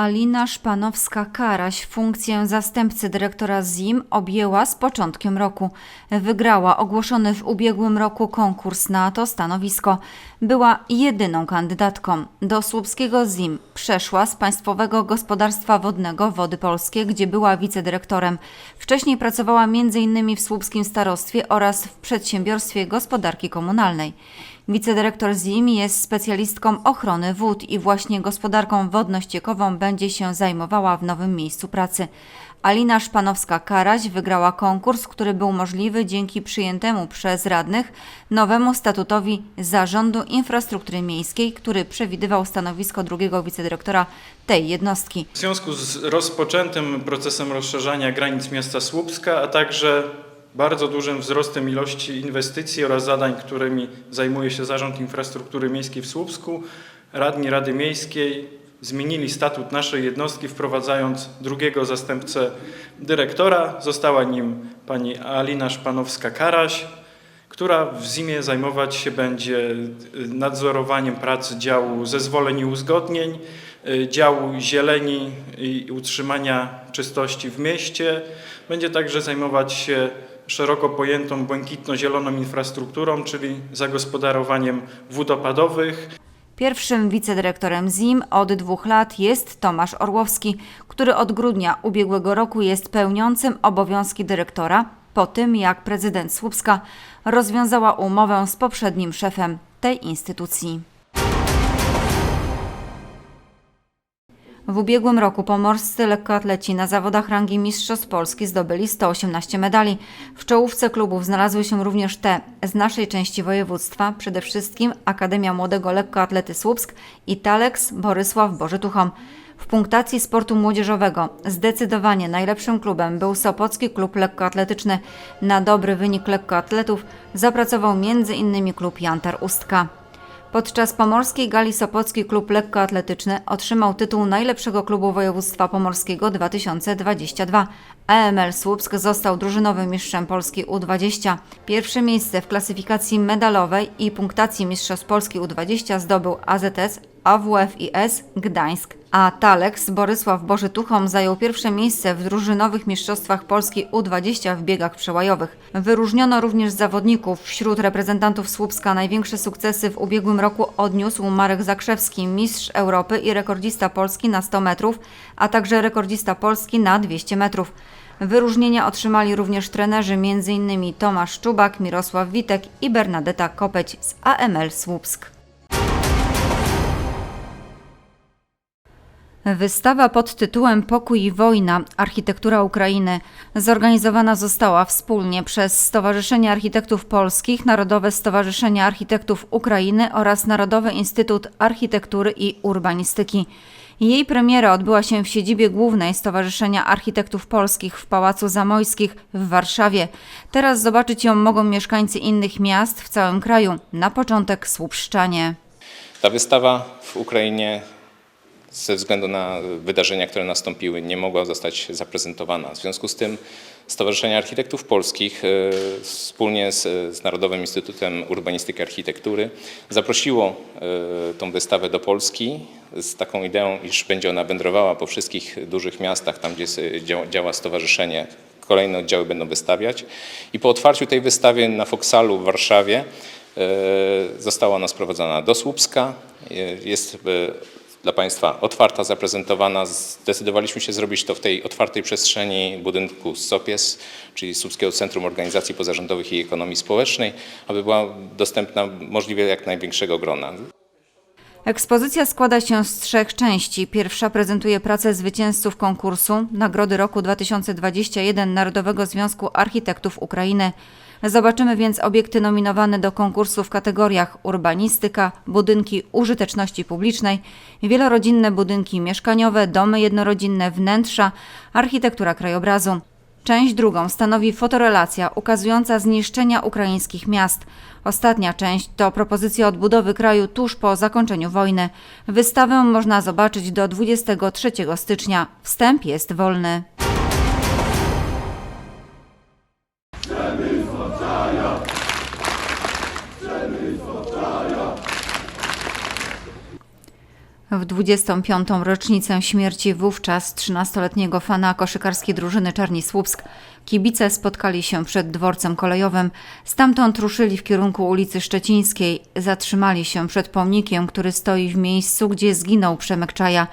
Alina Szpanowska-Karaś funkcję zastępcy dyrektora ZIM objęła z początkiem roku. Wygrała ogłoszony w ubiegłym roku konkurs na to stanowisko. Była jedyną kandydatką. Do słupskiego ZIM przeszła z Państwowego Gospodarstwa Wodnego Wody Polskie, gdzie była wicedyrektorem. Wcześniej pracowała m.in. w słupskim starostwie oraz w przedsiębiorstwie gospodarki komunalnej. Wicedyrektor ZIM jest specjalistką ochrony wód i właśnie gospodarką wodno-ściekową będzie się zajmowała w nowym miejscu pracy. Alina Szpanowska-Karaś wygrała konkurs, który był możliwy dzięki przyjętemu przez radnych nowemu statutowi Zarządu Infrastruktury Miejskiej, który przewidywał stanowisko drugiego wicedyrektora tej jednostki. W związku z rozpoczętym procesem rozszerzania granic miasta Słupska, a także bardzo dużym wzrostem ilości inwestycji oraz zadań, którymi zajmuje się Zarząd Infrastruktury Miejskiej w Słupsku, radni Rady Miejskiej zmienili statut naszej jednostki, wprowadzając drugiego zastępcę dyrektora. Została nim pani Alina Szpanowska-Karaś, która w ZIM-ie zajmować się będzie y, nadzorowaniem prac działu zezwoleń i uzgodnień, y, działu zieleni i utrzymania czystości w mieście. Będzie także zajmować się szeroko pojętą błękitno-zieloną infrastrukturą, czyli zagospodarowaniem wód opadowych, Pierwszym wicedyrektorem ZIM od dwóch lat jest Tomasz Orłowski, który od grudnia ubiegłego roku jest pełniącym obowiązki dyrektora po tym, jak prezydent Słupska rozwiązała umowę z poprzednim szefem tej instytucji. W ubiegłym roku pomorscy lekkoatleci na zawodach rangi Mistrzostw Polski zdobyli 118 medali. W czołówce klubów znalazły się również te z naszej części województwa, przede wszystkim Akademia Młodego Lekkoatlety Słupsk i Talex Borysław Bożytuchom. W punktacji sportu młodzieżowego zdecydowanie najlepszym klubem był Sopocki Klub Lekkoatletyczny. Na dobry wynik lekkoatletów zapracował m.in. klub Jantar Ustka. Podczas pomorskiej gali Sopocki Klub Lekkoatletyczny otrzymał tytuł najlepszego klubu województwa pomorskiego 2022. AML Słupsk został drużynowym mistrzem Polski U20. Pierwsze miejsce w klasyfikacji medalowej i punktacji Mistrzostw Polski U20 zdobył AZS AWF-IS Gdańsk, a Talex Borysław Bożytuchom zajął pierwsze miejsce w drużynowych mistrzostwach Polski U20 w biegach przełajowych. Wyróżniono również zawodników. Wśród reprezentantów Słupska największe sukcesy w ubiegłym roku odniósł Marek Zakrzewski, mistrz Europy i rekordzista Polski na 100 metrów, a także rekordzista Polski na 200 metrów. Wyróżnienia otrzymali również trenerzy m.in. Tomasz Czubak, Mirosław Witek i Bernadetta Kopeć z AML Słupsk. Wystawa pod tytułem Pokój i wojna architektura Ukrainy zorganizowana została wspólnie przez Stowarzyszenie Architektów Polskich, Narodowe Stowarzyszenie Architektów Ukrainy oraz Narodowy Instytut Architektury i Urbanistyki. Jej premiera odbyła się w siedzibie głównej Stowarzyszenia Architektów Polskich w Pałacu Zamojskich w Warszawie. Teraz zobaczyć ją mogą mieszkańcy innych miast w całym kraju. Na początek Słupszczanie. Ta wystawa w Ukrainie ze względu na wydarzenia, które nastąpiły, nie mogła zostać zaprezentowana. W związku z tym Stowarzyszenie Architektów Polskich e, wspólnie z, z Narodowym Instytutem Urbanistyki i Architektury zaprosiło e, tą wystawę do Polski z taką ideą, iż będzie ona wędrowała po wszystkich dużych miastach, tam gdzie działa, stowarzyszenie. Kolejne oddziały będą wystawiać. I po otwarciu tej wystawy na Foksalu w Warszawie e, została ona sprowadzona do Słupska. Jest dla Państwa otwarta, zaprezentowana. Zdecydowaliśmy się zrobić to w tej otwartej przestrzeni budynku SOPIES, czyli Słupskiego Centrum Organizacji Pozarządowych i Ekonomii Społecznej, aby była dostępna możliwie jak największego grona. Ekspozycja składa się z trzech części. Pierwsza prezentuje pracę zwycięzców konkursu Nagrody Roku 2021 Narodowego Związku Architektów Ukrainy. Zobaczymy więc obiekty nominowane do konkursu w kategoriach urbanistyka, budynki użyteczności publicznej, wielorodzinne budynki mieszkaniowe, domy jednorodzinne, wnętrza, architektura krajobrazu. Część drugą stanowi fotorelacja ukazująca zniszczenia ukraińskich miast. Ostatnia część to propozycja odbudowy kraju tuż po zakończeniu wojny. Wystawę można zobaczyć do 23 stycznia. Wstęp jest wolny. W 25. rocznicę śmierci wówczas 13-letniego fana koszykarskiej drużyny Czarni Słupsk kibice spotkali się przed dworcem kolejowym. Stamtąd ruszyli w kierunku ulicy Szczecińskiej. Zatrzymali się przed pomnikiem, który stoi w miejscu, gdzie zginął Przemek Czaja.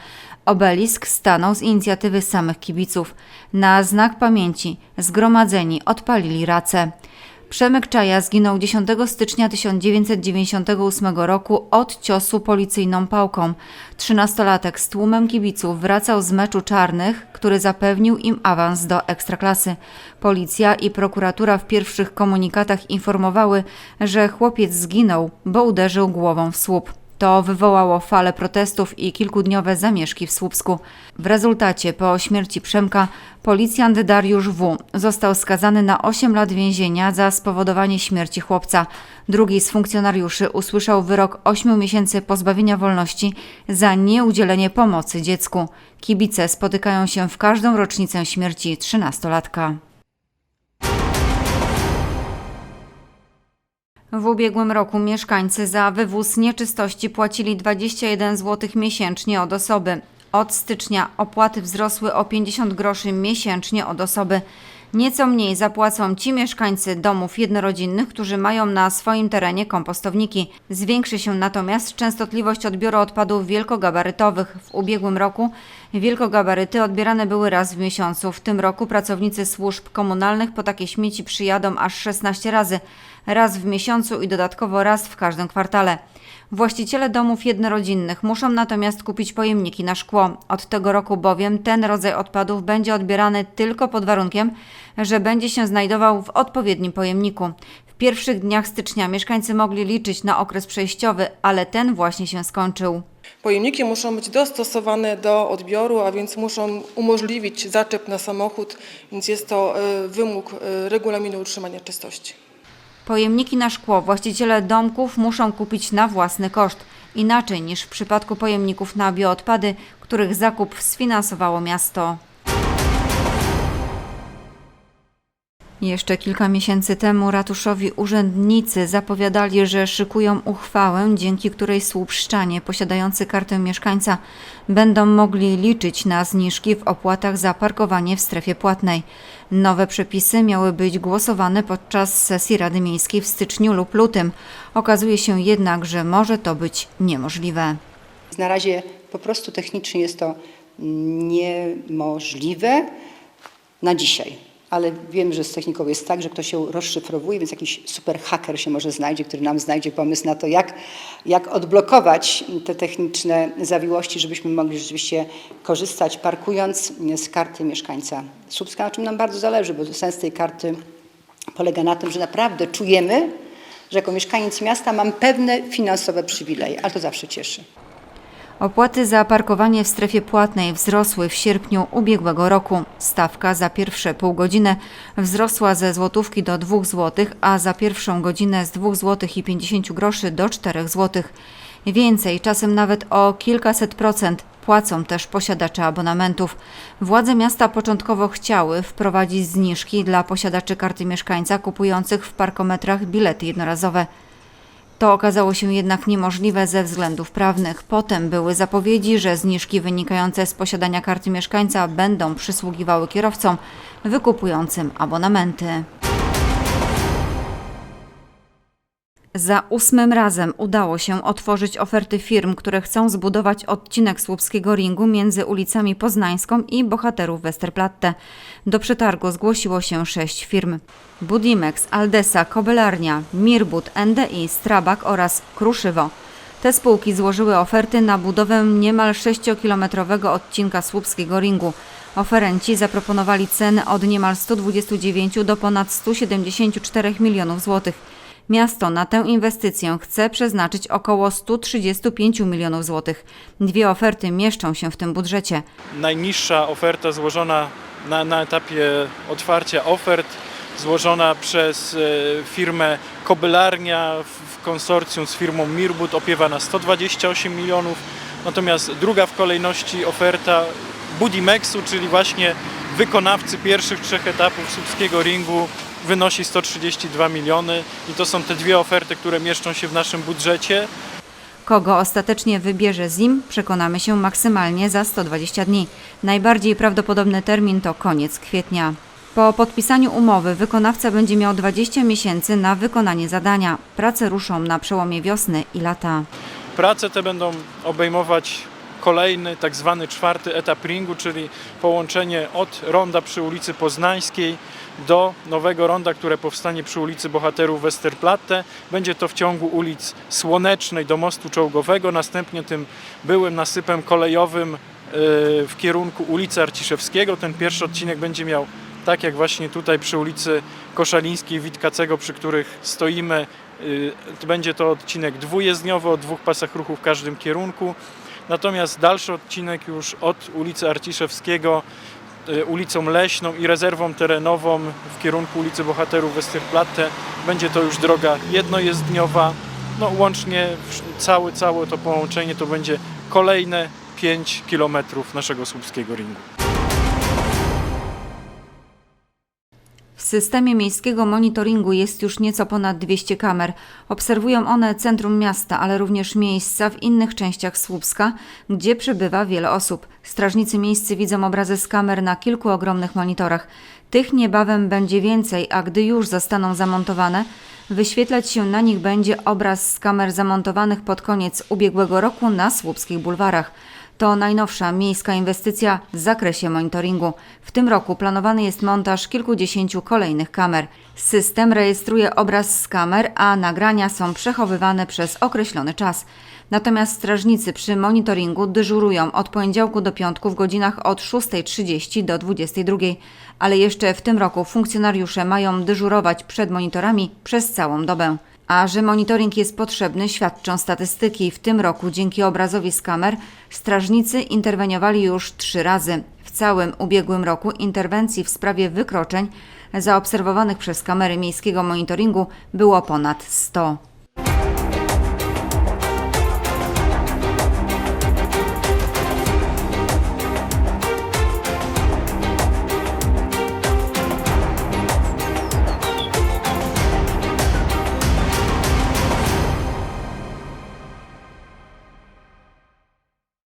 Obelisk stanął z inicjatywy samych kibiców. Na znak pamięci zgromadzeni odpalili racę. Przemek Czaja zginął 10 stycznia 1998 roku od ciosu policyjną pałką. Trzynastolatek z tłumem kibiców wracał z meczu czarnych, który zapewnił im awans do ekstraklasy. Policja i prokuratura w pierwszych komunikatach informowały, że chłopiec zginął, bo uderzył głową w słup. To wywołało falę protestów i kilkudniowe zamieszki w Słupsku. W rezultacie po śmierci Przemka policjant Dariusz W. został skazany na 8 lat więzienia za spowodowanie śmierci chłopca. Drugi z funkcjonariuszy usłyszał wyrok 8 miesięcy pozbawienia wolności za nieudzielenie pomocy dziecku. Kibice spotykają się w każdą rocznicę śmierci 13-latka. W ubiegłym roku mieszkańcy za wywóz nieczystości płacili 21 zł miesięcznie od osoby. Od stycznia opłaty wzrosły o 50 groszy miesięcznie od osoby. Nieco mniej zapłacą ci mieszkańcy domów jednorodzinnych, którzy mają na swoim terenie kompostowniki. Zwiększy się natomiast częstotliwość odbioru odpadów wielkogabarytowych. W ubiegłym roku wielkogabaryty odbierane były raz w miesiącu. W tym roku pracownicy służb komunalnych po takie śmieci przyjadą aż 16 razy, raz w miesiącu i dodatkowo raz w każdym kwartale. Właściciele domów jednorodzinnych muszą natomiast kupić pojemniki na szkło. Od tego roku bowiem ten rodzaj odpadów będzie odbierany tylko pod warunkiem, że będzie się znajdował w odpowiednim pojemniku. W pierwszych dniach stycznia mieszkańcy mogli liczyć na okres przejściowy, ale ten właśnie się skończył. Pojemniki muszą być dostosowane do odbioru, a więc muszą umożliwić zaczep na samochód, więc jest to e, wymóg e, regulaminu utrzymania czystości. Pojemniki na szkło właściciele domków muszą kupić na własny koszt, inaczej niż w przypadku pojemników na bioodpady, których zakup sfinansowało miasto. Jeszcze kilka miesięcy temu ratuszowi urzędnicy zapowiadali, że szykują uchwałę, dzięki której słupszczanie posiadający kartę mieszkańca będą mogli liczyć na zniżki w opłatach za parkowanie w strefie płatnej. Nowe przepisy miały być głosowane podczas sesji Rady Miejskiej w styczniu lub lutym. Okazuje się jednak, że może to być niemożliwe. Na razie po prostu technicznie jest to niemożliwe na dzisiaj. Ale wiem, że z techniką jest tak, że ktoś się rozszyfrowuje, więc jakiś super haker się może znajdzie, który nam znajdzie pomysł na to, jak, jak odblokować te techniczne zawiłości, żebyśmy mogli rzeczywiście korzystać, parkując z karty mieszkańca Słupska, na czym nam bardzo zależy, bo sens tej karty polega na tym, że naprawdę czujemy, że jako mieszkaniec miasta mam pewne finansowe przywileje, ale to zawsze cieszy. Opłaty za parkowanie w strefie płatnej wzrosły w sierpniu ubiegłego roku. Stawka za pierwsze pół godziny wzrosła ze złotówki do 2 zł, a za pierwszą godzinę z 2 zł i 50 groszy do 4 zł. Więcej, czasem nawet o kilkaset procent płacą też posiadacze abonamentów. Władze miasta początkowo chciały wprowadzić zniżki dla posiadaczy karty mieszkańca kupujących w parkometrach bilety jednorazowe. To okazało się jednak niemożliwe ze względów prawnych. Potem były zapowiedzi, że zniżki wynikające z posiadania karty mieszkańca będą przysługiwały kierowcom wykupującym abonamenty. Za ósmym razem udało się otworzyć oferty firm, które chcą zbudować odcinek słupskiego ringu między ulicami Poznańską i Bohaterów Westerplatte. Do przetargu zgłosiło się sześć firm. Budimex, Aldesa, Kobelarnia, Mirbut, NDI, Strabak oraz Kruszywo. Te spółki złożyły oferty na budowę niemal 6-kilometrowego odcinka słupskiego ringu. Oferenci zaproponowali ceny od niemal 129 do ponad 174 milionów złotych. Miasto na tę inwestycję chce przeznaczyć około 135 milionów złotych. Dwie oferty mieszczą się w tym budżecie. Najniższa oferta złożona na, na etapie otwarcia ofert, złożona przez e, firmę Kobylarnia w, konsorcjum z firmą Mirbut opiewa na 128 milionów. Natomiast druga w kolejności oferta Budimexu, czyli właśnie wykonawcy pierwszych trzech etapów słupskiego ringu wynosi 132 miliony i to są te dwie oferty, które mieszczą się w naszym budżecie. Kogo ostatecznie wybierze ZIM, przekonamy się maksymalnie za 120 dni. Najbardziej prawdopodobny termin to koniec kwietnia. Po podpisaniu umowy wykonawca będzie miał 20 miesięcy na wykonanie zadania. Prace ruszą na przełomie wiosny i lata. Prace te będą obejmować kolejny, tak zwany czwarty etap ringu, czyli połączenie od ronda przy ulicy Poznańskiej do nowego ronda, które powstanie przy ulicy Bohaterów Westerplatte. Będzie to w ciągu ulic Słonecznej do mostu czołgowego, następnie tym byłym nasypem kolejowym yy, w kierunku ulicy Arciszewskiego. Ten pierwszy odcinek będzie miał tak jak właśnie tutaj przy ulicy Koszalińskiej, Witkacego, przy których stoimy. yy, Będzie to odcinek dwujezdniowy o dwóch pasach ruchu w każdym kierunku. Natomiast dalszy odcinek już od ulicy Arciszewskiego y, ulicą Leśną i rezerwą terenową w kierunku ulicy Bohaterów Westerplatte będzie to już droga jednojezdniowa. No łącznie całe, całe to połączenie to będzie kolejne 5 kilometrów naszego słupskiego ringu. Systemie miejskiego monitoringu jest już nieco ponad 200 kamer. Obserwują one centrum miasta, ale również miejsca w innych częściach Słupska, gdzie przebywa wiele osób. Strażnicy miejscy widzą obrazy z kamer na kilku ogromnych monitorach. Tych niebawem będzie więcej, a gdy już zostaną zamontowane, wyświetlać się na nich będzie obraz z kamer zamontowanych pod koniec ubiegłego roku na słupskich bulwarach. To najnowsza miejska inwestycja w zakresie monitoringu. W tym roku planowany jest montaż kilkudziesięciu kolejnych kamer. System rejestruje obraz z kamer, a nagrania są przechowywane przez określony czas. Natomiast strażnicy przy monitoringu dyżurują od poniedziałku do piątku w godzinach od 6.30 do 22.00, ale jeszcze w tym roku funkcjonariusze mają dyżurować przed monitorami przez całą dobę. A że monitoring jest potrzebny, świadczą statystyki. W tym roku dzięki obrazowi z kamer strażnicy interweniowali już trzy razy. W całym ubiegłym roku interwencji w sprawie wykroczeń zaobserwowanych przez kamery miejskiego monitoringu było ponad 100.